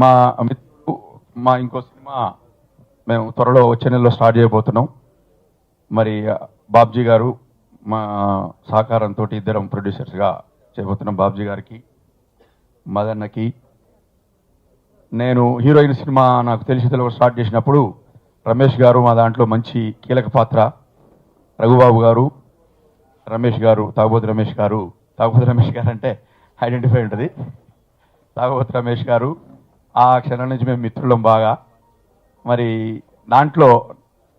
మా మిత్రు మా ఇంకో సినిమా మేము త్వరలో వచ్చే నెలలో స్టార్ట్ చేయబోతున్నాం. మరి బాబ్జీ గారు మా సహకారంతో ఇద్దరం ప్రొడ్యూసర్స్గా చేయబోతున్నాం బాబ్జీ గారికి మదన్నకి. నేను హీరోయిన్ సినిమా నాకు తెలిసి తెలుగు స్టార్ట్ చేసినప్పుడు రమేష్ గారు మా దాంట్లో మంచి కీలక పాత్ర. రఘుబాబు గారు రమేష్ గారు తాగబోతు రమేష్ గారు. తాగబోతు రమేష్ గారు అంటే ఐడెంటిఫై ఉంటుంది. తాగబోతు రమేష్ గారు ఆ క్షణం నుంచి మేము మిత్రులం బాగా. మరి దాంట్లో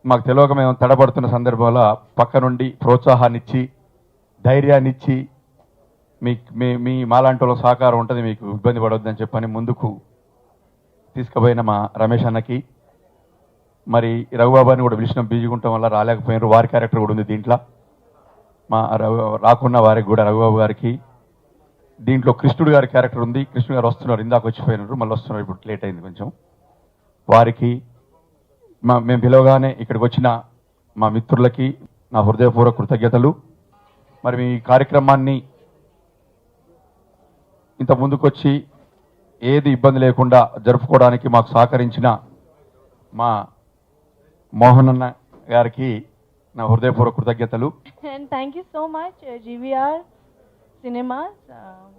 మాకు తెలియక మేము తడబడుతున్న సందర్భంలో పక్క నుండి ప్రోత్సాహాన్నిచ్చి ధైర్యాన్నిచ్చి మీ మీ మీ మాలాంటి వాళ్ళ సహకారం ఉంటుంది మీకు ఇబ్బంది పడవద్దని చెప్పని ముందుకు తీసుకుపోయిన మా రమేష్ అన్నకి. మరి రఘుబాబాని కూడా పిలిచిన బిజీగా ఉండటం వల్ల రాలేకపోయినారు వారి క్యారెక్టర్ కూడా ఉంది దీంట్లో. మా రాకున్న వారికి కూడా రఘుబాబు గారికి దీంట్లో కృష్ణుడు గారి క్యారెక్టర్ ఉంది. కృష్ణుడు గారు వస్తున్నారు. ఇందాక వచ్చిపోయినారు. మళ్ళీ వస్తున్నారు. ఇప్పుడు లేట్ అయింది కొంచెం. వారికి మా మేము పిలవగానే ఇక్కడికి వచ్చిన మా మిత్రులకి నా హృదయపూర్వక కృతజ్ఞతలు. మరి మీ కార్యక్రమాన్ని ఇంత ముందుకొచ్చి ఏది ఇబ్బంది లేకుండా జరుపుకోవడానికి మాకు సహకరించిన మా మోహన్ అన్న గారికి నా హృదయపూర్వక కృతజ్ఞతలు. Thank you so much GVR Cinemas. Uh,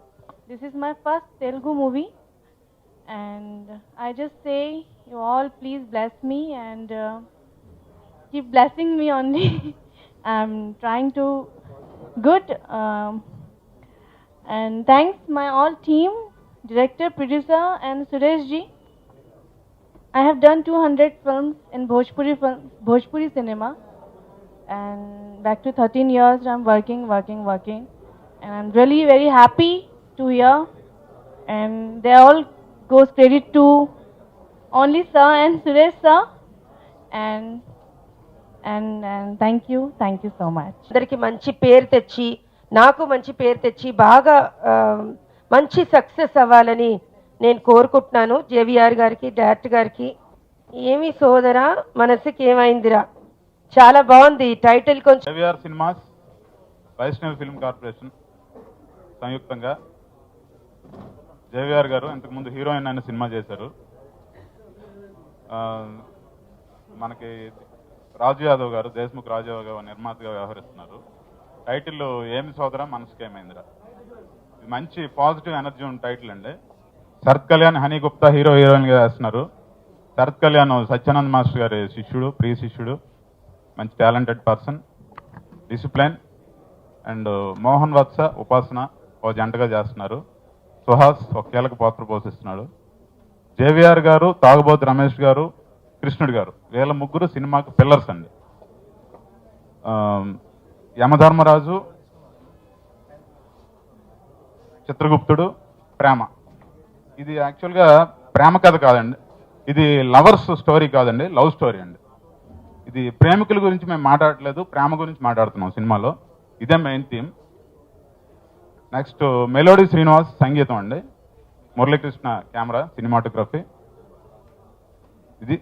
this is my first Telugu movie, and I just say, you all please bless me and uh, keep blessing me only. I'm trying to good. Um, and thanks my all team, director, producer, and Suresh ji. I have done 200 films in Bhojpuri film, Bhojpuri cinema and back to 13 years I'm working, working, working, and I'm really very happy to hear. And they all goes credit to only sir and Suresh sir, and and and thank you, thank you so much. అందరికి మంచి పేరు తెచ్చి నాకు మంచి పేరు తెచ్చి బాగా మంచి సక్సెస్ అవ్వాలని నేను కోరుకుంటున్నాను జేవిఆర్ గారికి డైరెక్టర్ గారికి. ఏమి సోదరా మనసుకి ఏమైందిరా? చాలా బాగుంది టైటిల్ కొంచెం. Cinemas Vaishnav film corporation. సంయుక్తంగా జేవిఆర్ గారు ఇంతకుముందు హీరోయిన్ అనే సినిమా చేశారు. మనకి రాజు యాదవ్ గారు దేశ్ముఖ్ రాజు యాదవ్ గారు నిర్మాతగా వ్యవహరిస్తున్నారు. టైటిల్ ఏమి సోదరా మనసుకేమైందిరా ఇది మంచి పాజిటివ్ ఎనర్జీ ఉన్న టైటిల్ అండి. శరత్ కళ్యాణ్ హనీ గుప్తా హీరో హీరోయిన్ వేస్తున్నారు. చేస్తున్నారు శరత్ కళ్యాణ్ సత్యానంద్ మాస్టర్ గారి శిష్యుడు ప్రియ శిష్యుడు మంచి talented person discipline and Mohan Vatsa Upasana ఓ జంటగా చేస్తున్నారు. సుహాస్ ఒక కీలక పాత్ర పోషిస్తున్నాడు. జేవిఆర్ గారు తాగుబోతు రమేష్ గారు కృష్ణుడు గారు వీళ్ళ ముగ్గురు సినిమాకి పిల్లర్స్ అండి. యమధర్మరాజు చిత్రగుప్తుడు ప్రేమ. ఇది యాక్చువల్గా ప్రేమ కథ కాదండి. ఇది లవర్స్ స్టోరీ కాదండి లవ్ స్టోరీ అండి. ఇది ప్రేమికుల గురించి మేము మాట్లాడట్లేదు ప్రేమ గురించి మాట్లాడుతున్నాం సినిమాలో. ఇదే main theme. Next melody Srinivas సంగీతం అండి. Muralikrishna camera cinematography. ఇది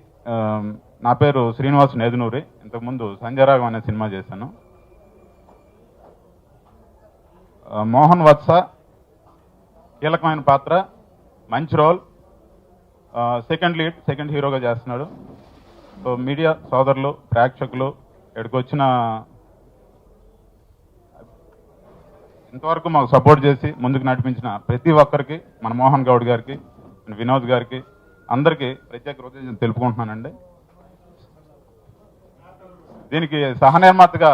నా పేరు శ్రీనివాస్ నేదునూరి. ఇంతకుముందు సంజయరాగం అనే సినిమా చేశాను. మోహన్ వత్స కీలకమైన పాత్ర మంచి రోల్. సెకండ్ లీడ్ సెకండ్ హీరోగా చేస్తున్నాడు. సో మీడియా సోదరులు ప్రేక్షకులు ఇక్కడికి వచ్చిన ఇంతవరకు మాకు సపోర్ట్ చేసి ముందుకు నడిపించిన ప్రతి ఒక్కరికి మన మోహన్ గౌడ్ గారికి వినోద్ గారికి అందరికీ ప్రత్యేక హృదయం తెలుపుకుంటున్నానండి. దీనికి సహనిర్మాతగా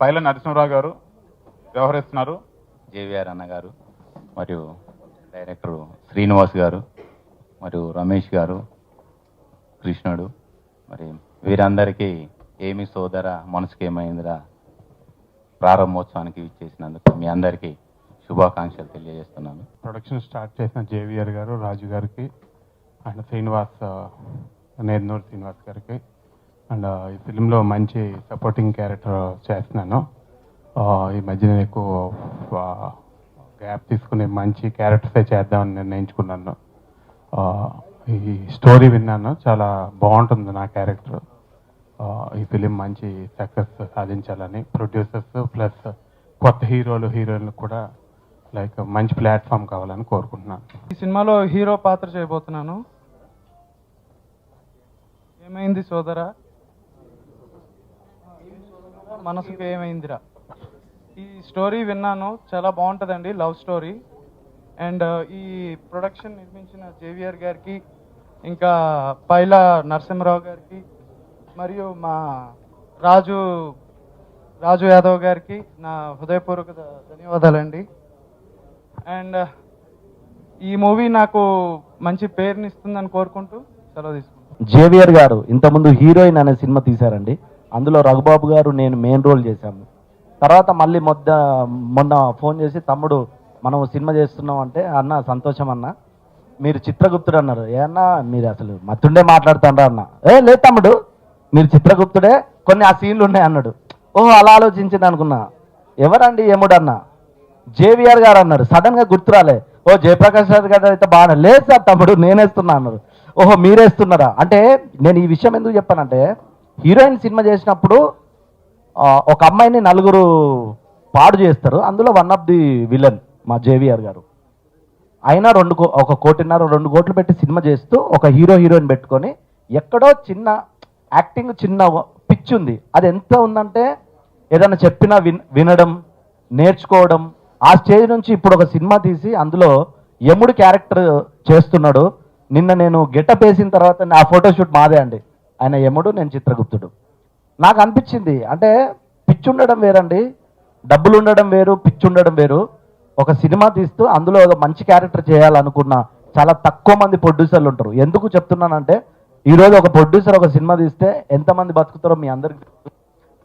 పైల నరసింహరావు గారు వ్యవహరిస్తున్నారు. జేవిఆర్ అన్న గారు మరియు డైరెక్టర్ శ్రీనివాస్ గారు మరియు రమేష్ గారు కృష్ణుడు మరి వీరందరికీ ఏమి సోదర మనసుకేమైందిరా? ప్రారంభోత్సవానికి ఇచ్చేసినందుకు మీ అందరికీ శుభాకాంక్షలు తెలియజేస్తున్నాను. ప్రొడక్షన్ స్టార్ట్ చేసిన జేవిఆర్ గారు రాజు గారికి అండ్ శ్రీనివాస్ నేర్నూరు శ్రీనివాస్ గారికి అండ్ ఈ ఫిలింలో మంచి సపోర్టింగ్ క్యారెక్టర్ చేస్తున్నాను. ఈ మధ్య నేను ఎక్కువ గ్యాప్ తీసుకుని మంచి క్యారెక్టర్సే చేద్దామని నిర్ణయించుకున్నాను. ఈ స్టోరీ విన్నాను చాలా బాగుంటుంది నా క్యారెక్టర్. ఈ ఫిలిం మంచి సక్సెస్ సాధించాలని ప్రొడ్యూసర్స్ ప్లస్ కొత్త హీరోలు హీరోయిన్లు కూడా లైక్ మంచి ప్లాట్ఫామ్ కావాలని కోరుకుంటున్నాను. ఈ సినిమాలో హీరో పాత్ర చేయబోతున్నాను. ఏమైంది సోదరా? మనసుకు ఏమైందిరా? ఈ స్టోరీ విన్నాను చాలా బాగుంటుందండి లవ్ స్టోరీ అండ్ uh, ఈ ప్రొడక్షన్ నిర్మించిన జేవియర్ గారికి ఇంకా పైల నరసింహరావు గారికి మరియు మా రాజు రాజు యాదవ్ గారికి నా హృదయపూర్వక ధన్యవాదాలండి. అండ్ ఈ మూవీ నాకు మంచి పేరుని ఇస్తుందని కోరుకుంటూ సెలవు తీసుకుంటాను జేవియర్ గారు ఇంతకుముందు హీరోయిన్ అనే సినిమా తీశారండి. అందులో రఘుబాబు గారు నేను మెయిన్ రోల్ చేశాము తర్వాత మళ్ళీ మొద్ద మొన్న ఫోన్ చేసి తమ్ముడు మనం సినిమా చేస్తున్నాం అంటే అన్న సంతోషం అన్న. మీరు చిత్రగుప్తుడు అన్నారు. ఏ అన్న మీరు అసలు మత్తుండే మాట్లాడుతాండ్రా అన్న. ఏ లేదు తమ్ముడు. మీరు చిత్రగుప్తుడే కొన్ని ఆ సీన్లు ఉన్నాయి అన్నాడు. ఓహో అలా ఆలోచించింది అనుకున్నా. ఎవరండి ఎముడు అన్న జేవిఆర్ గారు అన్నారు. సడన్గా గుర్తురాలే ఓ జయప్రకాష్ రాజు గారు అయితే బాగా లేదు సార్ తమ్ముడు నేనేస్తున్నా అన్నారు. ఓహో మీరేస్తున్నారా? అంటే నేను ఈ విషయం ఎందుకు చెప్పానంటే హీరోయిన్ సినిమా చేసినప్పుడు ఒక అమ్మాయిని నలుగురు పాడు చేస్తారు. అందులో వన్ ఆఫ్ ది విలన్ మా జేవిఆర్ గారు. అయినా రెండు కో- ఒక కోటిన్నర రెండు కోట్లు పెట్టి సినిమా చేస్తూ ఒక హీరో హీరోయిన్ పెట్టుకొని ఎక్కడో చిన్న యాక్టింగ్ చిన్న పిచ్ ఉంది. అది ఎంత ఉందంటే ఏదైనా చెప్పినా విన్ వినడం నేర్చుకోవడం. ఆ స్టేజ్ నుంచి ఇప్పుడు ఒక సినిమా తీసి అందులో యముడు క్యారెక్టర్ చేస్తున్నాడు. నిన్న నేను గెటప్ వేసిన తర్వాత నా ఫోటోషూట్ మాదే అండి. ఆయన యముడు నేను చిత్రగుప్తుడు. నాకు అనిపించింది. అంటే పిచ్చి ఉండడం వేరండి. డబ్బులు ఉండడం వేరు పిచ్చి ఉండడం వేరు. ఒక సినిమా తీస్తూ అందులో ఒక మంచి క్యారెక్టర్ చేయాలనుకున్న చాలా తక్కువ మంది ప్రొడ్యూసర్లు ఉంటారు. ఎందుకు చెప్తున్నానంటే ఈరోజు ఒక ప్రొడ్యూసర్ ఒక సినిమా తీస్తే ఎంతమంది బతుకుతారో మీ అందరికి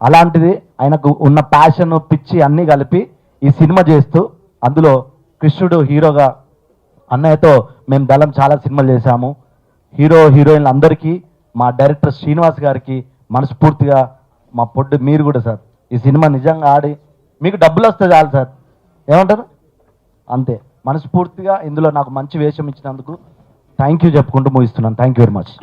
అలాంటిది ఆయనకు ఉన్న ప్యాషన్ పిచ్చి అన్నీ కలిపి ఈ సినిమా చేస్తూ అందులో కృష్ణుడు హీరోగా అన్నయ్యతో మేము దళం చాలా సినిమాలు చేశాము. హీరో హీరోయిన్లు అందరికీ మా డైరెక్టర్ శ్రీనివాస్ గారికి మనస్ఫూర్తిగా మా పొడ్డు మీరు కూడా సార్. ఈ సినిమా నిజంగా ఆడి మీకు డబ్బులు వస్తే చాలు సార్. ఏమంటారు? అంతే. మనస్ఫూర్తిగా ఇందులో నాకు మంచి వేషం ఇచ్చినందుకు థ్యాంక్ యూ చెప్పుకుంటూ ముగిస్తున్నాను. Thank you very much